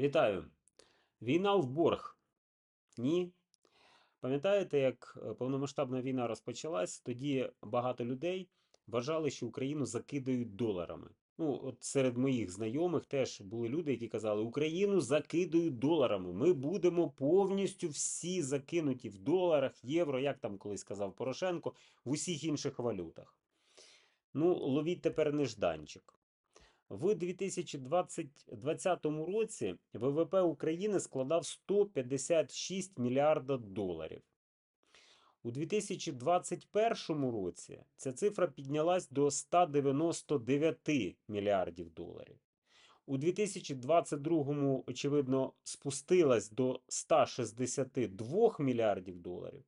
Вітаю! Війна в борг. Ні. Пам'ятаєте, як е, повномасштабна війна розпочалась, тоді багато людей вважали, що Україну закидають доларами. Ну, от серед моїх знайомих теж були люди, які казали, Україну закидають доларами. Ми будемо повністю всі закинуті в доларах, євро, як там колись казав Порошенко, в усіх інших валютах. Ну, ловіть тепер нежданчик. В 2020 році ВВП України складав 156 мільярда доларів. У 2021 році ця цифра піднялась до 199 мільярдів доларів. У 2022, очевидно, спустилась до 162 мільярдів доларів.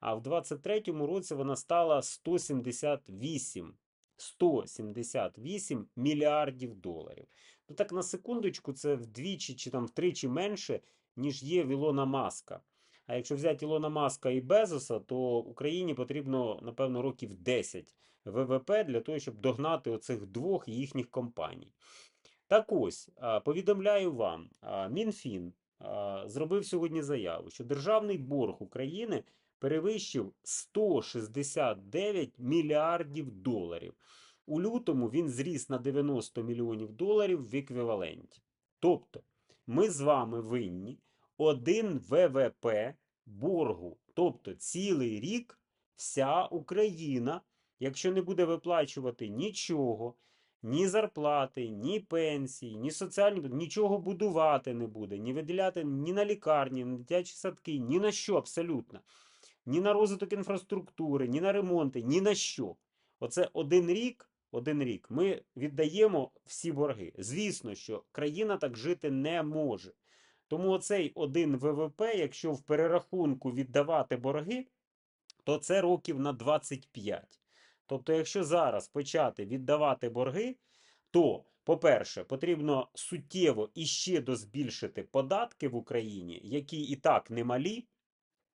А в 2023 році вона стала 178 178 мільярдів доларів. Ну так на секундочку, це вдвічі чи там втричі менше, ніж є в Ілона Маска. А якщо взяти Ілона Маска і Безоса, то Україні потрібно, напевно, років 10 ВВП для того, щоб догнати оцих двох їхніх компаній. Так ось, повідомляю вам, Мінфін зробив сьогодні заяву, що державний борг України перевищив 169 мільярдів доларів. У лютому він зріс на 90 мільйонів доларів в еквіваленті. Тобто, ми з вами винні 1 ВВП боргу. Тобто, цілий рік вся Україна, якщо не буде виплачувати нічого, ні зарплати, ні пенсії, ні соціальні, нічого будувати не буде, ні виділяти ні на лікарні, ні на дитячі садки, ні на що абсолютно ні на розвиток інфраструктури, ні на ремонти, ні на що. Оце один рік. Один рік ми віддаємо всі борги. Звісно, що країна так жити не може. Тому оцей один ВВП, якщо в перерахунку віддавати борги, то це років на 25. Тобто, якщо зараз почати віддавати борги, то, по-перше, потрібно суттєво іще дозбільшити податки в Україні, які і так немалі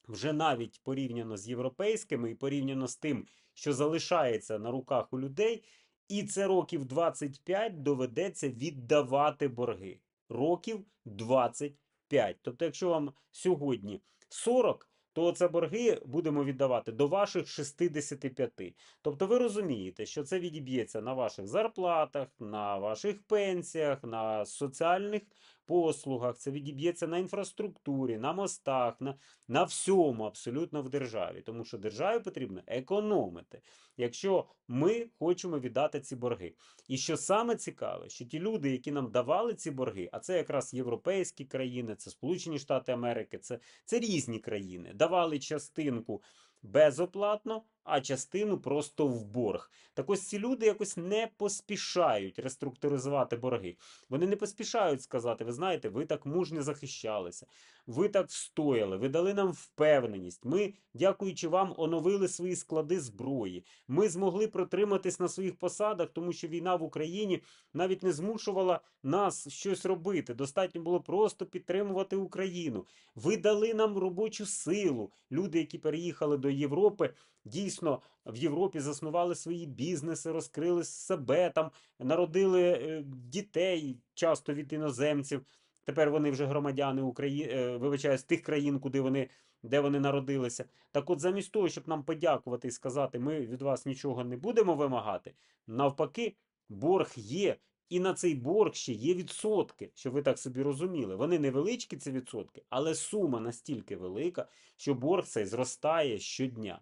вже навіть порівняно з європейськими і порівняно з тим, що залишається на руках у людей, і це років 25 доведеться віддавати борги. Років 25. Тобто, якщо вам сьогодні 40, то це борги будемо віддавати до ваших 65. Тобто ви розумієте, що це відіб'ється на ваших зарплатах, на ваших пенсіях, на соціальних послугах, це відіб'ється на інфраструктурі, на мостах, на, на всьому абсолютно в державі. Тому що державі потрібно економити, якщо ми хочемо віддати ці борги. І що саме цікаве, що ті люди, які нам давали ці борги, а це якраз європейські країни, це Сполучені Штати Америки, це, це різні країни, давали частинку безоплатно, а частину просто в борг. Так ось ці люди якось не поспішають реструктуризувати борги. Вони не поспішають сказати: ви знаєте, ви так мужньо захищалися, ви так встояли, ви дали нам впевненість. Ми, дякуючи вам, оновили свої склади зброї. Ми змогли протриматись на своїх посадах, тому що війна в Україні навіть не змушувала нас щось робити. Достатньо було просто підтримувати Україну. Ви дали нам робочу силу. Люди, які переїхали до Європи, дійсно в Європі заснували свої бізнеси, розкрили себе там, народили е, дітей часто від іноземців. Тепер вони вже громадяни України, вибачаю, з тих країн, куди вони, де вони народилися. Так от, замість того, щоб нам подякувати і сказати, ми від вас нічого не будемо вимагати, навпаки, борг є. І на цей борг ще є відсотки, щоб ви так собі розуміли. Вони невеличкі, ці відсотки, але сума настільки велика, що борг цей зростає щодня.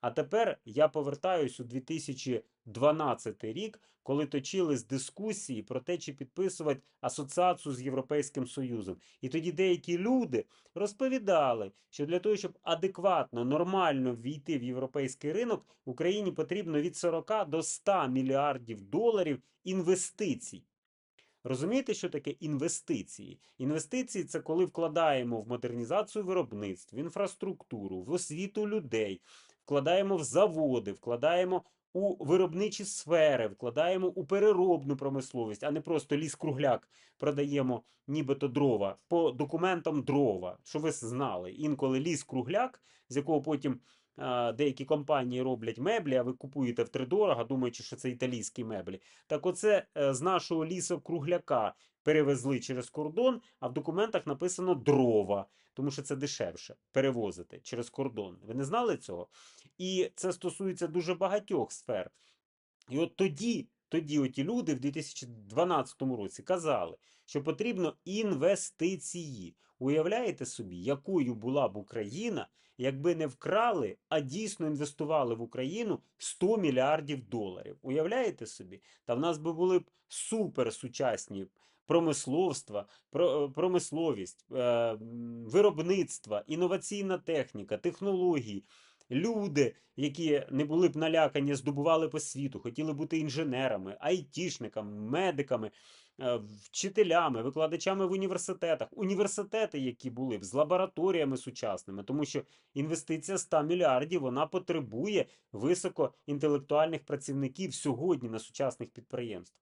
А тепер я повертаюсь у 2012 рік, коли точились дискусії про те, чи підписувати асоціацію з Європейським Союзом. І тоді деякі люди розповідали, що для того, щоб адекватно, нормально ввійти в європейський ринок, Україні потрібно від 40 до 100 мільярдів доларів інвестицій. Розумієте, що таке інвестиції? Інвестиції це коли вкладаємо в модернізацію виробництв, в інфраструктуру, в освіту людей, вкладаємо в заводи, вкладаємо у виробничі сфери, вкладаємо у переробну промисловість, а не просто ліс-кругляк продаємо нібито дрова по документам дрова. Що ви знали? Інколи ліс-кругляк, з якого потім деякі компанії роблять меблі, а ви купуєте втридорога, думаючи, що це італійські меблі. Так оце е, з нашого лісокругляка перевезли через кордон, а в документах написано дрова, тому що це дешевше перевозити через кордон. Ви не знали цього? І це стосується дуже багатьох сфер. І от тоді, тоді оті люди в 2012 році казали, що потрібно інвестиції. Уявляєте собі, якою була б Україна, якби не вкрали, а дійсно інвестували в Україну 100 мільярдів доларів. Уявляєте собі? Та в нас би були б суперсучасні промисловства, про- е, промисловість, е, виробництва, інноваційна техніка, технології. Люди, які не були б налякані, здобували по світу, хотіли бути інженерами, айтішниками, медиками, е, вчителями, викладачами в університетах, університети, які були б з лабораторіями сучасними, тому що інвестиція 100 мільярдів вона потребує високоінтелектуальних працівників сьогодні на сучасних підприємствах.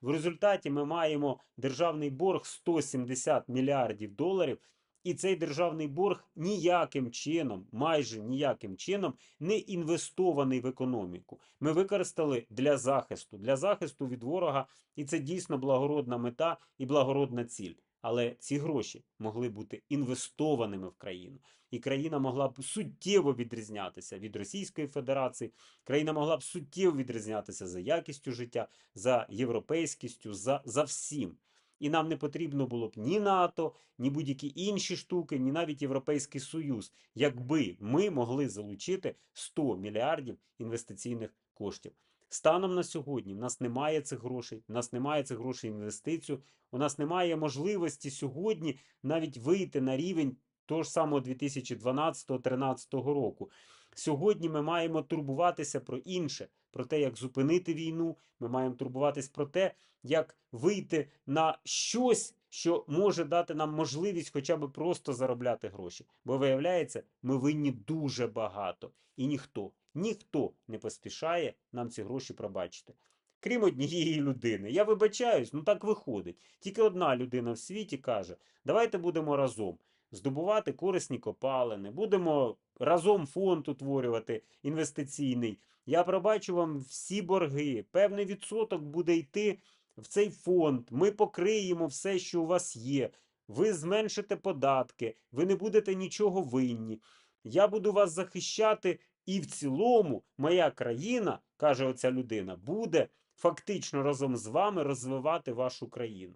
В результаті ми маємо державний борг 170 мільярдів доларів, і цей державний борг ніяким чином, майже ніяким чином не інвестований в економіку. Ми використали для захисту, для захисту від ворога, і це дійсно благородна мета і благородна ціль. Але ці гроші могли бути інвестованими в країну, і країна могла б суттєво відрізнятися від Російської Федерації. Країна могла б суттєво відрізнятися за якістю життя, за європейськістю, за, за всім. І нам не потрібно було б ні НАТО, ні будь-які інші штуки, ні навіть Європейський Союз, якби ми могли залучити 100 мільярдів інвестиційних коштів. Станом на сьогодні в нас немає цих грошей, в нас немає цих грошей інвестицію, у нас немає можливості сьогодні навіть вийти на рівень того ж самого 2012-2013 року. Сьогодні ми маємо турбуватися про інше, про те, як зупинити війну. Ми маємо турбуватись про те, як вийти на щось, що може дати нам можливість хоча б просто заробляти гроші. Бо виявляється, ми винні дуже багато, і ніхто, ніхто не поспішає нам ці гроші пробачити. Крім однієї людини. Я вибачаюсь, ну так виходить. Тільки одна людина в світі каже: давайте будемо разом здобувати корисні копалини, будемо разом фонд утворювати інвестиційний. Я пробачу вам всі борги, певний відсоток буде йти в цей фонд. Ми покриємо все, що у вас є. Ви зменшите податки, ви не будете нічого винні. Я буду вас захищати, і в цілому моя країна, каже оця людина, буде фактично разом з вами розвивати вашу країну.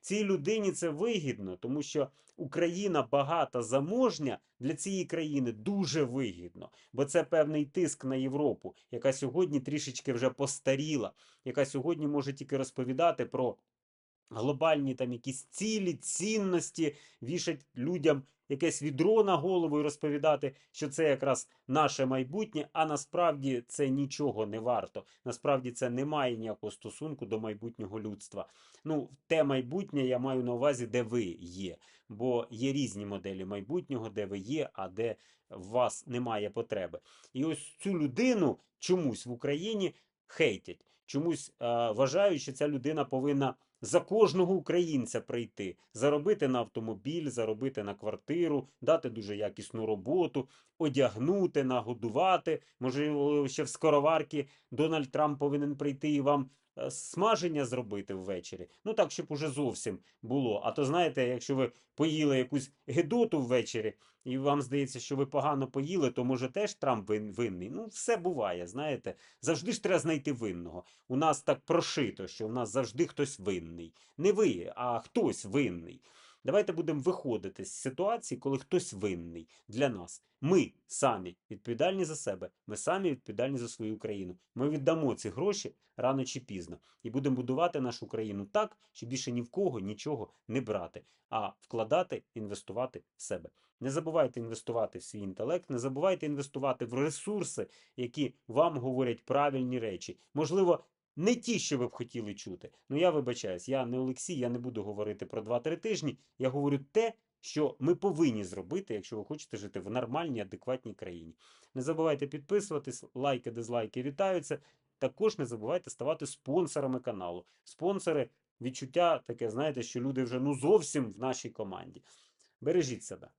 Цій людині це вигідно, тому що Україна багата заможня для цієї країни дуже вигідно, бо це певний тиск на Європу, яка сьогодні трішечки вже постаріла, яка сьогодні може тільки розповідати про глобальні там якісь цілі, цінності, вішать людям якесь відро на голову і розповідати, що це якраз наше майбутнє, а насправді це нічого не варто. Насправді це не має ніякого стосунку до майбутнього людства. Ну, те майбутнє я маю на увазі, де ви є. Бо є різні моделі майбутнього, де ви є, а де в вас немає потреби. І ось цю людину чомусь в Україні хейтять, чомусь е, вважають, що ця людина повинна за кожного українця прийти, заробити на автомобіль, заробити на квартиру, дати дуже якісну роботу, одягнути, нагодувати. Можливо, ще в скороварки Дональд Трамп повинен прийти і вам смаження зробити ввечері. Ну так, щоб уже зовсім було. А то знаєте, якщо ви поїли якусь гедоту ввечері, і вам здається, що ви погано поїли, то може теж Трамп вин- винний. Ну, все буває, знаєте. Завжди ж треба знайти винного. У нас так прошито, що у нас завжди хтось винний. Не ви, а хтось винний. Давайте будемо виходити з ситуації, коли хтось винний для нас. Ми самі відповідальні за себе, ми самі відповідальні за свою країну. Ми віддамо ці гроші рано чи пізно і будемо будувати нашу країну так, щоб більше ні в кого нічого не брати, а вкладати, інвестувати в себе. Не забувайте інвестувати в свій інтелект, не забувайте інвестувати в ресурси, які вам говорять правильні речі. Можливо, не ті, що ви б хотіли чути. Ну я вибачаюсь, я не Олексій, я не буду говорити про 2-3 тижні. Я говорю те, що ми повинні зробити, якщо ви хочете жити в нормальній, адекватній країні. Не забувайте підписуватись, лайки, дизлайки вітаються. Також не забувайте ставати спонсорами каналу. Спонсори відчуття таке, знаєте, що люди вже ну зовсім в нашій команді. Бережіть себе.